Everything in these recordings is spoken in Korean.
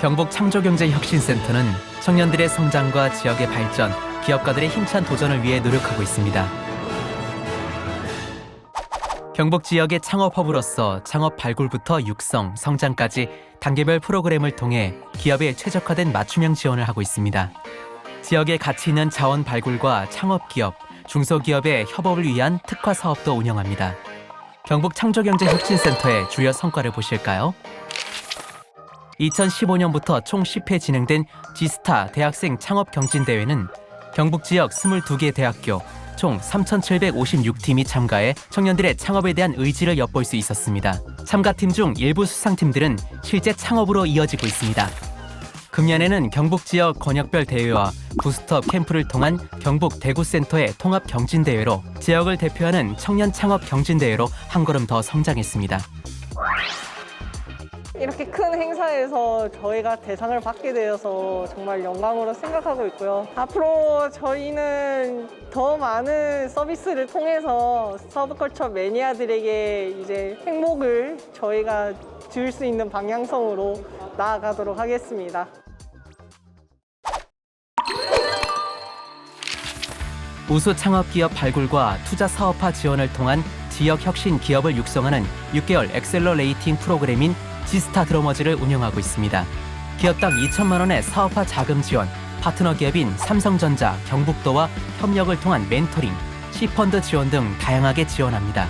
경북 창조경제혁신센터는 청년들의 성장과 지역의 발전, 기업가들의 힘찬 도전을 위해 노력하고 있습니다. 경북 지역의 창업 허브로서 창업 발굴부터 육성, 성장까지 단계별 프로그램을 통해 기업에 최적화된 맞춤형 지원을 하고 있습니다. 지역에 가치 있는 자원 발굴과 창업 기업, 중소기업의 협업을 위한 특화 사업도 운영합니다. 경북 창조경제혁신센터의 주요 성과를 보실까요? 2015년부터 총 10회 진행된 지스타 대학생 창업 경진 대회는 경북 지역 22개 대학교 총 3,756팀이 참가해 청년들의 창업에 대한 의지를 엿볼 수 있었습니다. 참가팀 중 일부 수상팀들은 실제 창업으로 이어지고 있습니다. 금년에는 경북 지역 권역별 대회와 부스트업 캠프를 통한 경북 대구센터의 통합 경진 대회로 지역을 대표하는 청년 창업 경진 대회로 한 걸음 더 성장했습니다. 이렇게 큰 행사에서 저희가 대상을 받게 되어서 정말 영광으로 생각하고 있고요. 앞으로 저희는 더 많은 서비스를 통해서 서브컬처 매니아들에게 이제 행복을 저희가 줄 수 있는 방향성으로 나아가도록 하겠습니다. 우수 창업 기업 발굴과 투자 사업화 지원을 통한 지역 혁신 기업을 육성하는 6개월 엑셀러레이팅 프로그램인 지스타 드러머즈를 운영하고 있습니다. 기업당 2천만 원의 사업화 자금 지원, 파트너 기업인 삼성전자, 경북도와 협력을 통한 멘토링, 시펀드 지원 등 다양하게 지원합니다.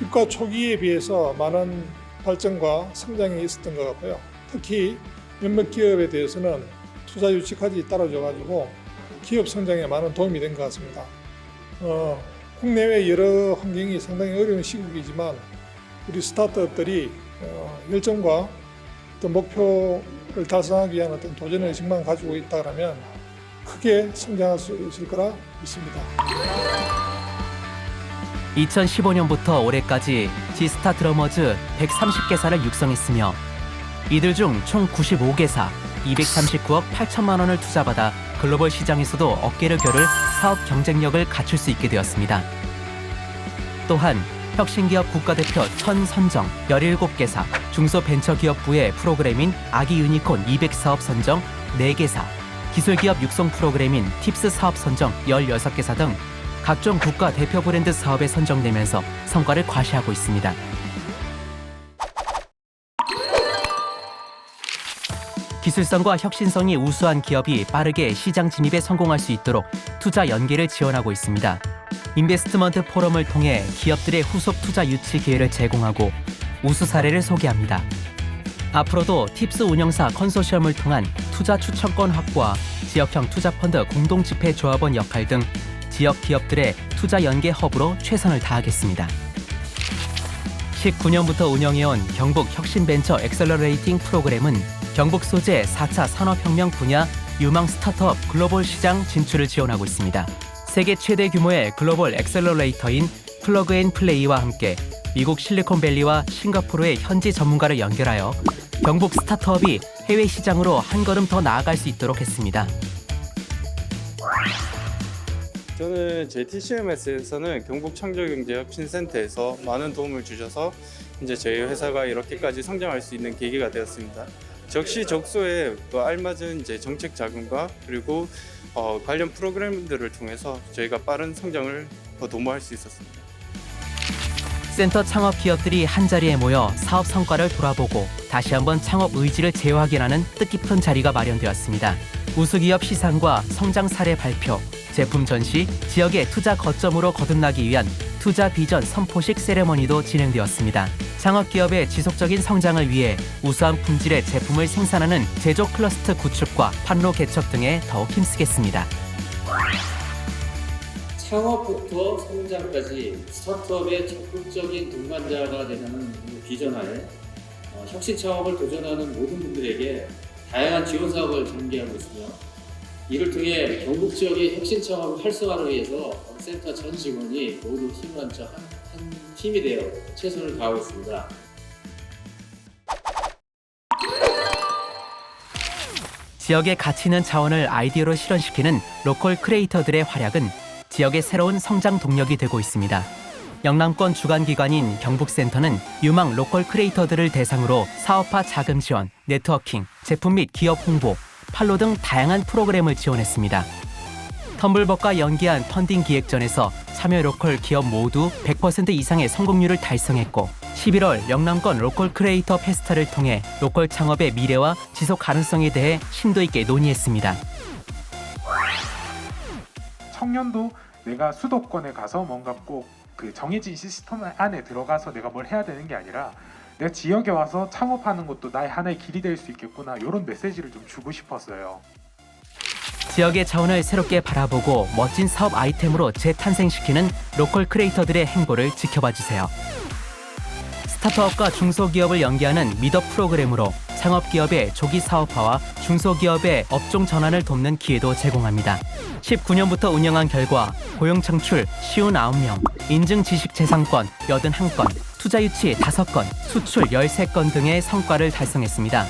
입가 초기에 비해서 많은 발전과 성장이 있었던 것 같고요. 특히 몇몇 기업에 대해서는 투자 유치까지 따라줘가지고 기업 성장에 많은 도움이 된 것 같습니다. 어, 국내외 여러 환경이 상당히 어려운 시국이지만 우리 스타트업들이 어, 열정과 어떤 목표를 달성하기 위한 어떤 도전의 의식만 가지고 있다 그러면 크게 성장할 수 있을 거라 믿습니다. 2015년부터 올해까지 지스타 드러머즈 130개사를 육성했으며 이들 중 총 95개사 239억 8천만 원을 투자받아 글로벌 시장에서도 어깨를 겨룰 사업 경쟁력을 갖출 수 있게 되었습니다. 또한 혁신기업 국가대표 천 선정 17개사, 중소벤처기업부의 프로그램인 아기 유니콘 200 사업 선정 4개사, 기술기업 육성 프로그램인 팁스 사업 선정 16개사 등 각종 국가 대표 브랜드 사업에 선정되면서 성과를 과시하고 있습니다. 기술성과 혁신성이 우수한 기업이 빠르게 시장 진입에 성공할 수 있도록 투자 연계를 지원하고 있습니다. 인베스트먼트 포럼을 통해 기업들의 후속 투자 유치 기회를 제공하고 우수 사례를 소개합니다. 앞으로도 팁스 운영사 컨소시엄을 통한 투자 추천권 확보와 지역형 투자 펀드 공동 집회 조합원 역할 등 지역 기업들의 투자 연계 허브로 최선을 다하겠습니다. 19년부터 운영해온 경북 혁신벤처 엑셀러레이팅 프로그램은 경북 소재 4차 산업혁명 분야 유망 스타트업 글로벌 시장 진출을 지원하고 있습니다. 세계 최대 규모의 글로벌 엑셀러레이터인 플러그 앤 플레이와 함께 미국 실리콘밸리와 싱가포르의 현지 전문가를 연결하여 경북 스타트업이 해외 시장으로 한 걸음 더 나아갈 수 있도록 했습니다. 저는 제 TCMS에서는 경북 창조경제혁신센터에서 많은 도움을 주셔서 이제 저희 회사가 이렇게까지 성장할 수 있는 계기가 되었습니다. 적시적소에 또 알맞은 이제 정책 자금과 그리고 어, 관련 프로그램들을 통해서 저희가 빠른 성장을 더 도모할 수 있었습니다. 센터 창업 기업들이 한자리에 모여 사업 성과를 돌아보고 다시 한번 창업 의지를 재확인하는 뜻깊은 자리가 마련되었습니다. 우수기업 시상과 성장 사례 발표, 제품 전시, 지역의 투자 거점으로 거듭나기 위한 투자 비전 선포식 세레머니도 진행되었습니다. 창업 기업의 지속적인 성장을 위해 우수한 품질의 제품을 생산하는 제조 클러스터 구축과 판로 개척 등에 더욱 힘쓰겠습니다. 창업부터 성장까지 스타트업의 적극적인 동반자가 되는 비전하에 어, 혁신 창업을 도전하는 모든 분들에게 다양한 지원 사업을 전개하고 있으며 이를 통해 지역의 혁신 창업을 활성화를 위해서 센터 전 직원이 모두 힘을 합쳐 한, 한 팀이 되어 최선을 다하고 있습니다. 지역의 가치 있는 자원을 아이디어로 실현시키는 로컬 크리에이터들의 활약은 지역의 새로운 성장 동력이 되고 있습니다. 영남권 주관기관인 경북센터는 유망 로컬 크리에이터들을 대상으로 사업화 자금 지원, 네트워킹, 제품 및 기업 홍보, 판로 등 다양한 프로그램을 지원했습니다. 텀블벅과 연기한 펀딩 기획전에서 참여 로컬 기업 모두 100% 이상의 성공률을 달성했고 11월 영남권 로컬 크리에이터 페스타를 통해 로컬 창업의 미래와 지속 가능성에 대해 심도 있게 논의했습니다. 청년도 내가 수도권에 가서 뭔가 꼭 그 정해진 시스템 안에 들어가서 내가 뭘 해야 되는 게 아니라 내가 지역에 와서 창업하는 것도 나의 하나의 길이 될 수 있겠구나 이런 메시지를 좀 주고 싶었어요. 지역의 자원을 새롭게 바라보고 멋진 사업 아이템으로 재탄생시키는 로컬 크리에이터들의 행보를 지켜봐 주세요. 스타트업과 중소기업을 연계하는 미더 프로그램으로 창업기업의 조기 사업화와 중소기업의 업종 전환을 돕는 기회도 제공합니다. 19년부터 운영한 결과 고용 창출 59명, 인증 지식 재산권 81건, 투자 유치 5건, 수출 13건 등의 성과를 달성했습니다.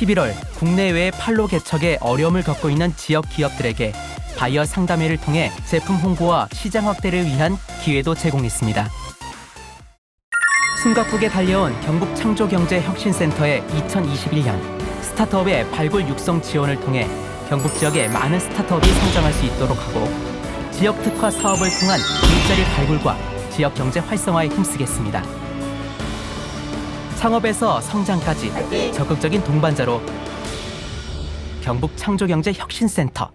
11월 국내외 판로 개척에 어려움을 겪고 있는 지역 기업들에게 바이어 상담회를 통해 제품 홍보와 시장 확대를 위한 기회도 제공했습니다. 숨가쁘게 달려온 경북 창조경제혁신센터의 2021년 스타트업의 발굴 육성 지원을 통해 경북 지역의 많은 스타트업이 성장할 수 있도록 하고 지역 특화 사업을 통한 일자리 발굴과 지역 경제 활성화에 힘쓰겠습니다. 창업에서 성장까지 적극적인 동반자로 경북 창조경제혁신센터